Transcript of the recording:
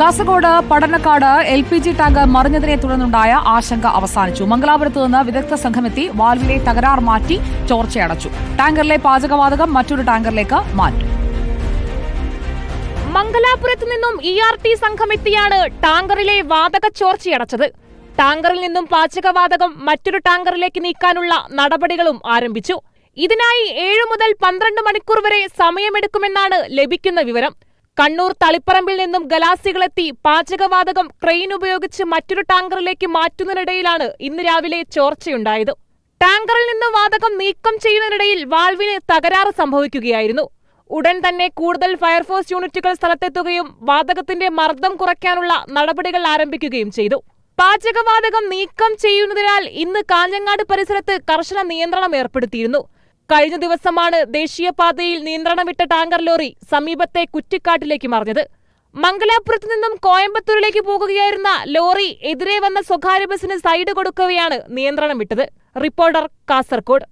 Kasaragod Padannakkad L P G tank മറിഞ്ഞതിനെ തുടർന്നുണ്ടായ ആശങ്ക അവസാനിച്ചു. മംഗലാപുരത്ത് നിന്ന് വിദഗ്ധ സംഘമെത്തി വാൽവിലെ തകരാർ മാറ്റി ചോർച്ചയടച്ചു. ടാങ്കറിലെ പാചകവാതകം മറ്റൊരു ടാങ്കറിലേക്ക് മാറ്റി. മംഗലാപുരത്ത് നിന്നും ഇ ആർ ടി സംഘമെത്തിയാണ് ടാങ്കറിലെ വാതക ചോർച്ചയടച്ചത്. ടാങ്കറിൽ നിന്നും പാചകവാതകം മറ്റൊരു ടാങ്കറിലേക്ക് നീക്കാനുള്ള നടപടികളും ആരംഭിച്ചു. ഇതിനായി ഏഴു മുതൽ പന്ത്രണ്ട് മണിക്കൂർ വരെ സമയമെടുക്കുമെന്നാണ് ലഭിക്കുന്ന വിവരം. കണ്ണൂർ തളിപ്പറമ്പിൽ നിന്നും ഗലാസികളെത്തി പാചകവാതകം ക്രെയിൻ ഉപയോഗിച്ച് മറ്റൊരു ടാങ്കറിലേക്ക് മാറ്റുന്നതിനിടയിലാണ് ഇന്ന് രാവിലെ ചോർച്ചയുണ്ടായത്. ടാങ്കറിൽ നിന്ന് വാതകം നീക്കം ചെയ്യുന്നതിനിടയിൽ വാൾവിന് തകരാറ് സംഭവിക്കുകയായിരുന്നു. ഉടൻ തന്നെ കൂടുതൽ ഫയർഫോഴ്സ് യൂണിറ്റുകൾ സ്ഥലത്തെത്തുകയും വാതകത്തിന്റെ മർദ്ദം കുറയ്ക്കാനുള്ള നടപടികൾ ആരംഭിക്കുകയും ചെയ്തു. പാചകവാതകം നീക്കം ചെയ്യുന്നതിനാൽ ഇന്ന് കാഞ്ഞങ്ങാട് പരിസരത്ത് കർശന നിയന്ത്രണം ഏർപ്പെടുത്തിയിരുന്നു. കഴിഞ്ഞ ദിവസമാണ് ദേശീയപാതയിൽ നിയന്ത്രണം വിട്ട ടാങ്കർ ലോറി സമീപത്തെ കുറ്റിക്കാട്ടിലേക്ക് മറിഞ്ഞത്. മംഗലാപുരത്ത് നിന്നും കോയമ്പത്തൂരിലേക്ക് പോകുകയായിരുന്ന ലോറി എതിരെ വന്ന സ്വകാര്യ ബസിന് സൈഡ് കൊടുക്കുകയാണ് നിയന്ത്രണം വിട്ടത് റിപ്പോർട്ടർ കാസർകോട്.